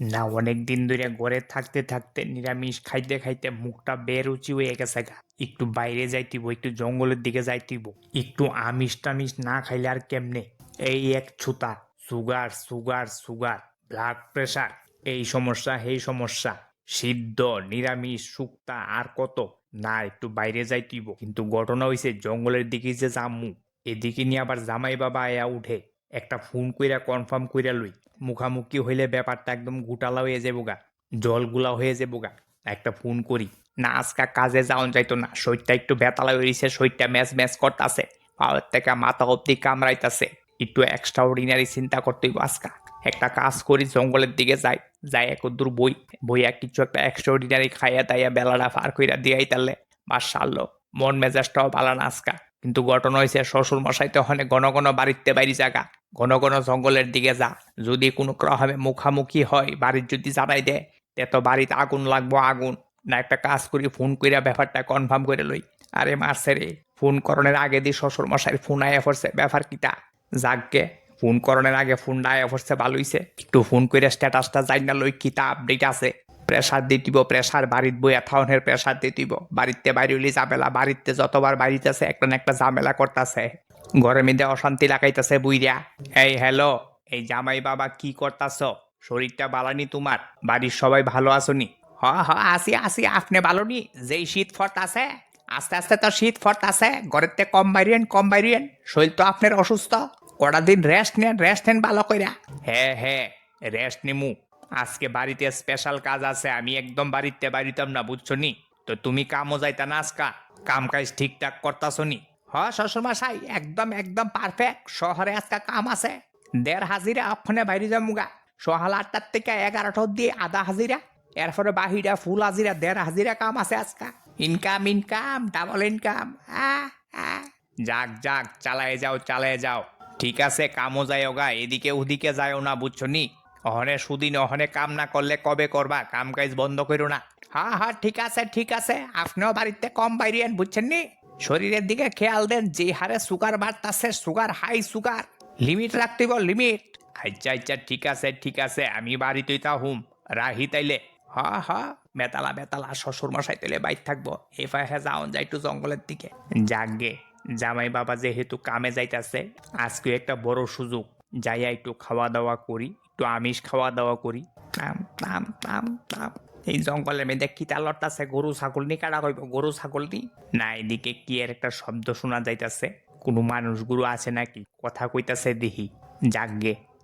না, অনেক দিন ধরে ঘরে থাকতে থাকতে নিরামিষ খাইতে খাইতে মুখটা বের উঁচি হয়ে গেছে গা। একটু বাইরে যাইতিব একটু জঙ্গলের দিকে যাইতিব একটু আমিষ টামিষ না খাইলে আর কেমনে? এই এক ছুতা, sugar sugar sugar blood pressure এই সমস্যা, সেই সমস্যা। সিদ্ধ, নিরামিষ, শুক্তা, আর কত? না, একটু বাইরে যাইতিব কিন্তু ঘটনা হইছে, জঙ্গলের দিকে যে জামু এদিকে নিয়ে আবার জামাই বাবা আয়া উঠে, একটা ফোন কইরা কনফার্ম কইরা লই। মুখামুখি হইলে ব্যাপারটা একদম গুটালা হয়ে যাব গা, জলগুলা হয়ে যাব গা। একটা ফোন করি, না, আজকা কাজে যাওন যাইতো না, শরীরটা একটু বেতালা হয়েছে শরীরটা ম্যাচ ম্যাচ করতেছে, পাওয়ার থেকে মাথা অব্দি কামড়াইতাছে, একটু এক্সট্রা অর্ডিনারি চিন্তা করতেই আজকা। একটা কাজ করি, জঙ্গলের দিকে যাই যাই এক দূর বই, বইয়া কিছু একটা এক্সট্রা অর্ডিনারি খাইয়া তাইয়া বেলাটা পার কইরা দিয়াই তাহলে সারলো মন মেজাজটাও ভালো না আজকা। কিন্তু ঘটনা হয়েছে শ্বশুর মশাই তো ওখানে ঘন ঘন বাড়িতে বাড়ি জাগা ঘন ঘন জঙ্গলের দিকে যা। যদি কোনো ক্রমে মুখামুখি হয়, বাড়ির যদি জানাই দেয়, তে তো বাড়িতে আগুন লাগবো, আগুন। না একটা কাজ করি, ফোন কইরা ব্যাপারটা কনফার্ম করে লই। আরে মারছে রে, ফোন করণের আগে দিয়ে শ্বশুর মশাই ফোন আয়া পড়ছে, ব্যাপার কিটা? যাকগে ফোন করণের আগে ফোন আয়া পড়ছে ভালো হইছে একটু ফোন করে স্ট্যাটাসটা যাই না লই, কিতা আপডেট আছে? প্রেসার দিতিব প্রেসার বাড়িত বইয়া থাউনের প্রেসার দিতিব বাড়িতে বাইরে হইলে ঝামেলা, বাড়িতে যতবার বাড়িতেছে একটা না একটা ঝামেলা করতেছে। ঘরের মধ্যে অশান্তি লাগাইতেছে বুইরা এই, হ্যালো, এই জামাই বাবা কি করতাছ? শরীরটা বালানি তোমার? বাড়ির সবাই ভালো আছোনি? হ হ, আসি আসি, আপনি নি যেই শীত ফট আছে আস্তে আস্তে তো শীত ফট আছে ঘরের তে কম বাইরিয়েন কম বাইরিয়েন শরীর তো আপনার অসুস্থ। কটা দিন রেস্ট নেন রেস্ট নেন ভালো কইরা। হ্যাঁ হ্যাঁ রেস্ট নিমু। আজকে বাড়িতে স্পেশাল কাজ আছে, আমি একদম বাড়িতে বাড়িতাম না বুঝছ নি তো তুমি কামও যাইতা না আজকা। কাম কাজ ঠিকঠাক করতাছো নি হ শ্বশুরমশাই, একদম একদম পারফেক্ট শহরে আজকা কাম আছে। দেড় হাজিরা অক্ষণে বাইরে যামুগা সকাল আটটার থেকে এগারোটা দিয়ে আধা হাজিরা। এরপরে বাহিরা ফুল হাজিরা, দেড় হাজিরা কাম আছে আজকা। ইনকাম ইনকাম ডাবল ইনকাম যাক যাক, চালায় যাও চালায় যাও। ঠিক আছে, কামও যাইও গা, এদিকে ওদিকে যাইও না, বুঝছ নি? অহনে সুদিন, অহনে কাম না করলে কবে করবা? কাম কাজ বন্ধ করো না। হ্যাঁ হ্যাঁ ঠিক আছে ঠিক আছে। আপনিও বাড়িতে কম বাইরিয়েন বুঝছেন নি? শরীরের দিকে খেয়াল দেন, যে হারে সুগার বাড়তাছে সুগার হাই সুগার লিমিট রাখতে বল লিমিট আচ্ছা আচ্ছা ঠিক আছে ঠিক আছে, আমি বাড়িতেই তা হুম রাহি তাইলে। হ হ, বেতালা বেতালা শ্বশুর মশাই তাইলে বাইর থাকব। এফাই হ্যাঁ যাওন যাই একটু জঙ্গলের দিকে। যাগে, জামাই বাবা যেহেতু কামে যাইতাছে, আজকে একটা বড় সুযোগ। যাইয়া একটু খাওয়া দাওয়া করি, একটু আমিষ খাওয়া দাওয়া করি। তাম তাম তাম তাম এই জঙ্গলের মধ্যে কিতা আছে? গরু, ছাগল নি কারা কইব গরু, ছাগল নি না, এদিকে কি আর একটা শব্দ শোনা যাইতাছে? কোনো মানুষ গুরু আছে নাকি? কথা কইতাছে দেখি যাকগে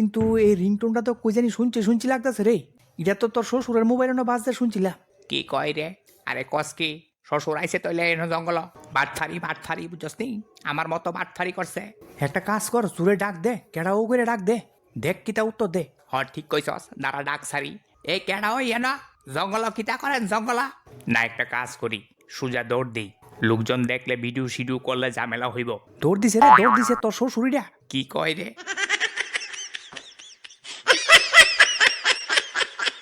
কিন্তু এই রিংটোনটা তো কই জানি শুনছে শুনছি লাগতেছে রে। এটা তো তোর শ্বশুরের মোবাইলে না বাজতে শুনছিলাম কি কয় রে? আরে কস কি? শ্বশুর আইছে তৈলে এনো জঙ্গল। বাটফারি বাটফারি বুঝছস নি? আমার মতো বাটফারি করছে। একটা কাজ কর সুরে ডাক দে কেডা ও করে ডাক দে। দেখ কিতা উত্তর দে। হ ঠিক কইছস। দাঁড়া ডাক সারি। এ কেডা ওই এনা? জঙ্গল কিতা করেন জঙ্গলা? না একটা কাজ করি। সুজা দৌড় দিই। লোকজন দেখলে ভিডিও সিডিও করলে ঝামেলা হইব। দৌড় দিছে রে দৌড় দিছে তোর শ্বশুরিটা কি কয় রে?